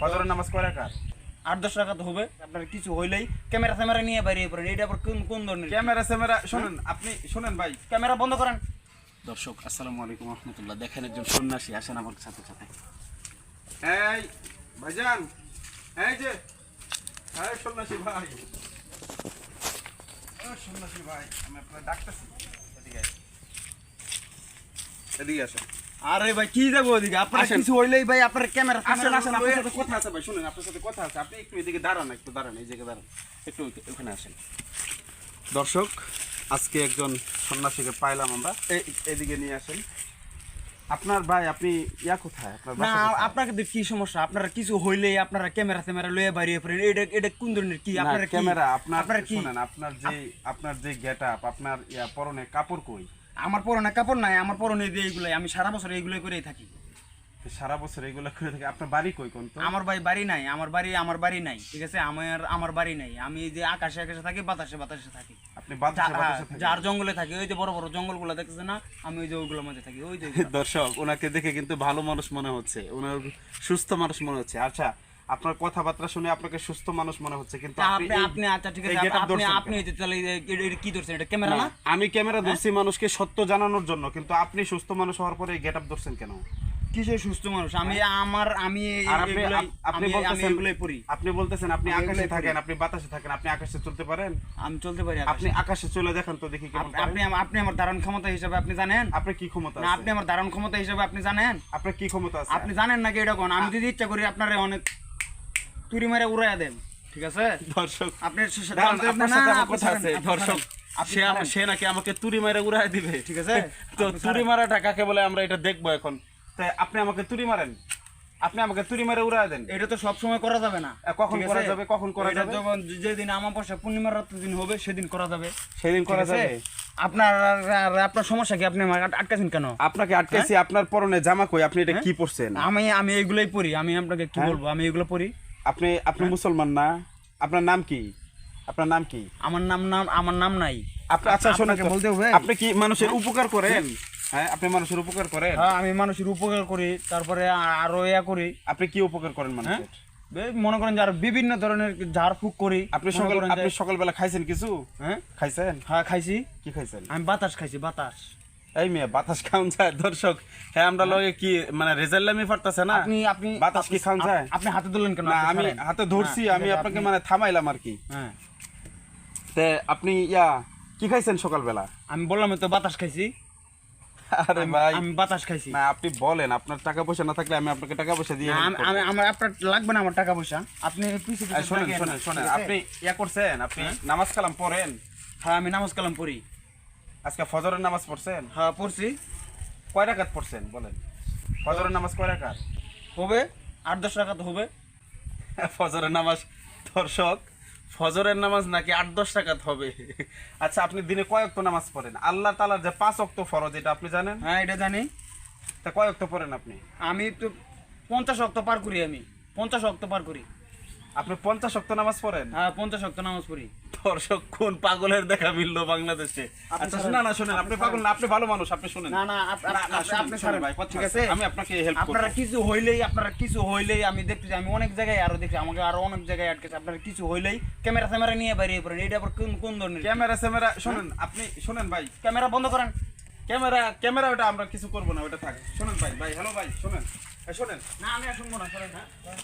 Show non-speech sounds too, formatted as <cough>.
ফজরের নামাজ কয় রাকাত? আট দশ টাকা তো হবে। আপনার কিছু হইলেই ক্যামেরা ক্যামেরা নিয়ে বাইরে পড়েন। এটা আবার কোন কোন ধরনের? ক্যামেরা স্যামেরা শোনেন আপনি শোনেন ভাই। ক্যামেরা বন্ধ করেন। দর্শক আসসালামু আলাইকুম রহমতুল্লাহ। দেখেন একজন সন্ন্যাসী আসেন আমার সাথে সাথে। এই ভাইজান এই যে এই সন্ন্যাসী ভাই। ও সন্ন্যাসী ভাই আমি আপনার ডাকতেছি। এদিকে। এদিকে আসেন। আরে ভাই কি যাব ওদিকে? আপনার কিছু হইলেই ভাই আপনার ক্যামেরা আসেন আসেন আপনার সাথে কথা আছে ভাই শুনেন আপনার সাথে কথা আছে। আপনি একটু এদিকে দাঁড়ান একটু দাঁড়ান এই জায়গায় দাঁড়ান। একটু ওখানে আসেন। দর্শক আজকে একজন সন্ন্যাসীকে পাইলাম আমরা। এদিকে নিয়ে আসেন। আপনার ভাই আপনি ইয়া কোথায়? আপনার না তো কি সমস্যা? আপনারা কিছু হইলেই আপনারা ক্যামেরা ক্যামেরা লয়ে বাইরে পড়েন। এটা এটা কোন ধরনের কি? আপনার ক্যামেরা আপনার আপনারা কি শুনেন আপনার যে আপনার যে গেটআপ আপনার ইয়া পরনে কাপড় কই? আমার পরনে কাপড় নাই আমার পরনে দিয়ে এইগুলাই আমি সারা বছর এইগুলাই করেই থাকি। সারা বছর এগুলো করে থাকে। আপনার বাড়ি কই কোন তো? আমার ভাই বাড়ি নাই আমার বাড়ি আমার বাড়ি নাই ঠিক আছে? আমার আমার বাড়ি নাই। আমি এই যে আকাশে আকাশে থাকি বাতাসে বাতাসে থাকি। আপনি বাতাসে বাতাসে থাকেন। যার জঙ্গলে থাকি ওই যে বড় বড় জঙ্গলগুলো দেখতেছে না? আমি ওই যে ওইগুলোর মধ্যে থাকি ওই যে <laughs> দর্শক ওনাকে দেখে কিন্তু ভালো মানুষ মনে হচ্ছে। ওনার সুস্থ মানুষ মনে হচ্ছে। আচ্ছা আপনার কথাবার্তা শুনে আপনাকে সুস্থ মানুষ মনে হচ্ছে কিন্তু আপনি আপনি আচ্ছা ঠিক আছে আপনি আপনি? এই তাহলে কি ধরছেন? এটা ক্যামেরা না, আমি ক্যামেরা ধরছি মানুষকে সত্য জানানোর জন্য কিন্তু আপনি সুস্থ মানুষ হওয়ার পরে গেট আপ ধরছেন কেন? কিসের সুস্থ মানুষ? আমি আমার আমি আপনি বলতেছেন এগুলাই পড়ি। আপনি বলতেছেন আপনি আকাশে থাকেন আপনি বাতাসে থাকেন আপনি আকাশে চলতে পারেন? আমি চলতে পারি আপনি আকাশে। চলে দেখেন তো দেখি কেমন আপনি আপনি আমার ধারণ ক্ষমতা হিসাবে আপনি জানেন? আপনি কি ক্ষমতা না আছে? আপনি আমার ধারণ ক্ষমতা হিসাবে আপনি জানেন? আপনার কি ক্ষমতা আছে? আপনি জানেন নাকি এটা কোন? আমি যদি ইচ্ছা করি আপনারে অনেক তুরি মেরে উড়াইয়া দেন ঠিক আছে? দর্শক আপনি সে- সে- দাঁড়ান, না, আপনার সাথে আমার কথা আছে দর্শক সে সে নাকি আমাকে তুরি মেরে উড়াই দিবে ঠিক আছে? তো তুরি মারাটা কাকে বলে আমরা এটা দেখব এখন। তাই আপনি আমাকে তুরি মারেন আপনি আমাকে তুরি মেরে উড়াই দেন। এটা তো সব সময় করা যাবে না। কখন করা যাবে, কখন করা যাবে? যখন যেদিন আমাবস্যা পূর্ণিমা রাত্রি দিন হবে সেদিন করা যাবে। সেদিন করা যাবে। আপনার আপনার সমস্যা কি? আপনি আট- আটকাছেন কেন? আপনাকে আটকাইছি আপনার পরনে জামা কই আপনি এটা কি পরছেন? আমি আমি এগুলাই পড়ি আমি আপনাকে কি হ্যাঁ? বলব? আমি এগুলো পড়ি আপনি আপনি মুসলমান না? আপনার নাম কি? আপনার নাম কি? আমার নাম নাম আমার নাম নাই। আপনি আচ্ছা শোনেন বলতে হবে? আপনি কি মানুষের উপকার করেন? হ্যাঁ আপনি মানুষের উপকার করেন? হ্যাঁ আমি মানুষের উপকার করি তারপরে আরও ইয়া করি। আপনি কি উপকার করেন মানুষের? বে- মনে করেন যে আরও বিভিন্ন ধরনের ঝাড় ফুক করি। আপনি মনে সকাল আপনি সকালবেলা খাইছেন কিছু? হ্যাঁ? খাইছেন? হ্যাঁ খাইছি। কি খাইছেন? আমি বাতাস খাইছি বাতাস। এই মেয়ে বাতাস যায়। দর্শক হ্যাঁ আমরা লগে কি মানে না? আপনি আপনি বাতাস কি যায়? আপনি হাতে কেন? না আমি হাতে ধরছি হ্যাঁ, আমি আপনাকে মানে থামাইলাম আর কি। হ্যাঁ। তে আপনি ইয়া কি খাইছেন সকালবেলা? আমি বললাম তো বাতাস খাইছি। আরে ভাই। আমি বাতাস খাইছি। না আপনি বলেন আপনার টাকা পয়সা না থাকলে আমি আপনাকে টাকা পয়সা দিয়ে আমি আমার আপনার লাগবে না আমার টাকা পয়সা। আপনি পিছে শোনেন শোনেন শোনেন? আপনি ইয়া করছেন আপনি নামাজ কালাম পড়েন। হ্যাঁ আমি নামাজ কালাম পড়ি। আজকে ফজরের নামাজ পড়ছেন? হ্যাঁ পড়ছি। কয় রাকাত পড়ছেন বলেন? ফজরের নামাজ কয় রাকাত? হবে? আট দশ টাকা তো হবে। <laughs> ফজরের নামাজ দর্শক ফজরের নামাজ নাকি আট দশ টাকাত হবে? <laughs> আচ্ছা আপনি দিনে কয় অক্ত নামাজ পড়েন? আল্লাহ তালার যে পাঁচ অক্ত ফরজ এটা আপনি জানেন? হ্যাঁ এটা জানি। তা কয় অক্ত পড়েন আপনি? আমি তো পঞ্চাশ অক্ত পার করি আমি। পঞ্চাশ অক্ত পার করি। আপনি পঞ্চাশ অক্ত নামাজ পড়েন? হ্যাঁ পঞ্চাশ অক্ত নামাজ পড়ি। দর্শক কোন পাগলের দেখা মিলল বাংলাদেশে? আচ্ছা। না না শুনেন আপনি পাগল না আপনি ভালো মানুষ আপনি শুনেন। না না আপ- আপ- না, না, আপ- শুনেন, আপনি শুনেন ভাই, ঠিক আছে। আমি আপনাকে হেল্প করব আপনারা কিছু হইলেই আপনারা কিছু হইলেই আমি দেখতেছি আমি অনেক জায়গায় আরও দেখছি আমাকে আরও অনেক জায়গায় আটকেছে। আপনারা কিছু হইলেই ক্যামেরা ক্যামেরা নিয়ে বাইরে পড়েন। এটা আবার কোন কোন ধরনের? ক্যামেরা স্যামেরা শুনেন আপনি শুনেন ভাই। ক্যামেরা বন্ধ করেন। ক্যামেরা ক্যামেরা ওটা আমরা কিছু করব না ওটা থাক। শুনেন ভাই ভাই হ্যালো ভাই শুনেন। শুনেন। না আমি শুনব না সরেন, হ্যাঁ?